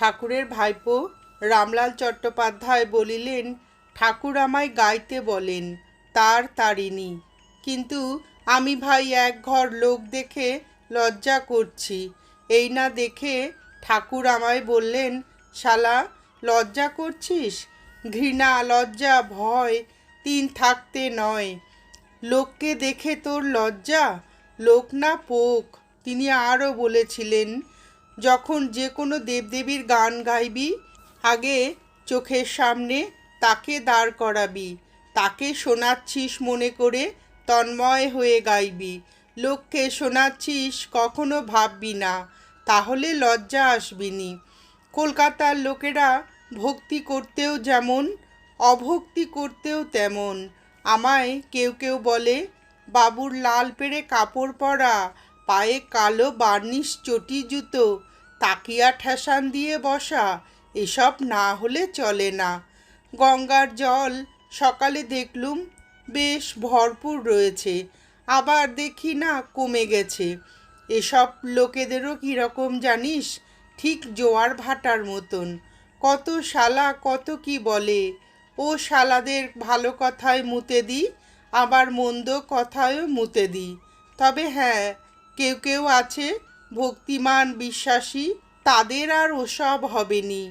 ঠাকুরের ভাইপো রামলাল চট্টোপাধ্যায় বলিলেন ঠাকুর আমায় গাইতে বলেন, তার তারিণী। কিন্তু আমি ভাই এক ঘর লোক দেখে লজ্জা করছি। এই না দেখে ঠাকুর আমায় বললেন, শালা, লজ্জা করছিস? ঘৃণা, লজ্জা, ভয়, তিন থাকতে নয়। লোককে দেখে তোর লজ্জা? লোক না পোক? তিনি আরও বলেছিলেন যখন যে কোনো দেবদেবীর গান গাইবি, আগে চোখের সামনে তাকে দাঁড় করাবি, তাকে শোনাচ্ছিস মনে করে তন্ময় হয়ে গাইবি। লোককে শোনাচ্ছিস কখনো ভাববি না, তাহলে লজ্জা আসবিনি। কলকাতার লোকেরা ভক্তি করতেও যেমন, অভক্তি করতেও তেমন। আমায় কেউ কেউ বলে, বাবুর লাল পেড়ে কাপড় পরা, পায়ে কালো বার্নিশ চটি জুতো তাকিয়া ঠেসান দিয়ে বসা, এসব না হলে চলে না। গঙ্গার জল, সকালে দেখলুম বেশ ভরপুর রয়েছে, আবার দেখি না কমে গেছে। এসব লোকেদেরও কীরকম জানিস? ঠিক জোয়ার ভাটার মতন। কত শালা, কত কি বলে? ও শালাদের ভালো কথায় মুতে দিই, আবার মন্দ কথায়ও মুতে দিই। তবে হ্যাঁ কেউ কেউ আছে ভক্তিমান বিশ্বাসী, তাদের আর ওসব হবেনি।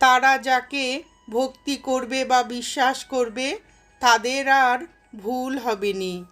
তারা যাকে ভক্তি করবে বা বিশ্বাস করবে, তাদের আর ভুল হবেনি।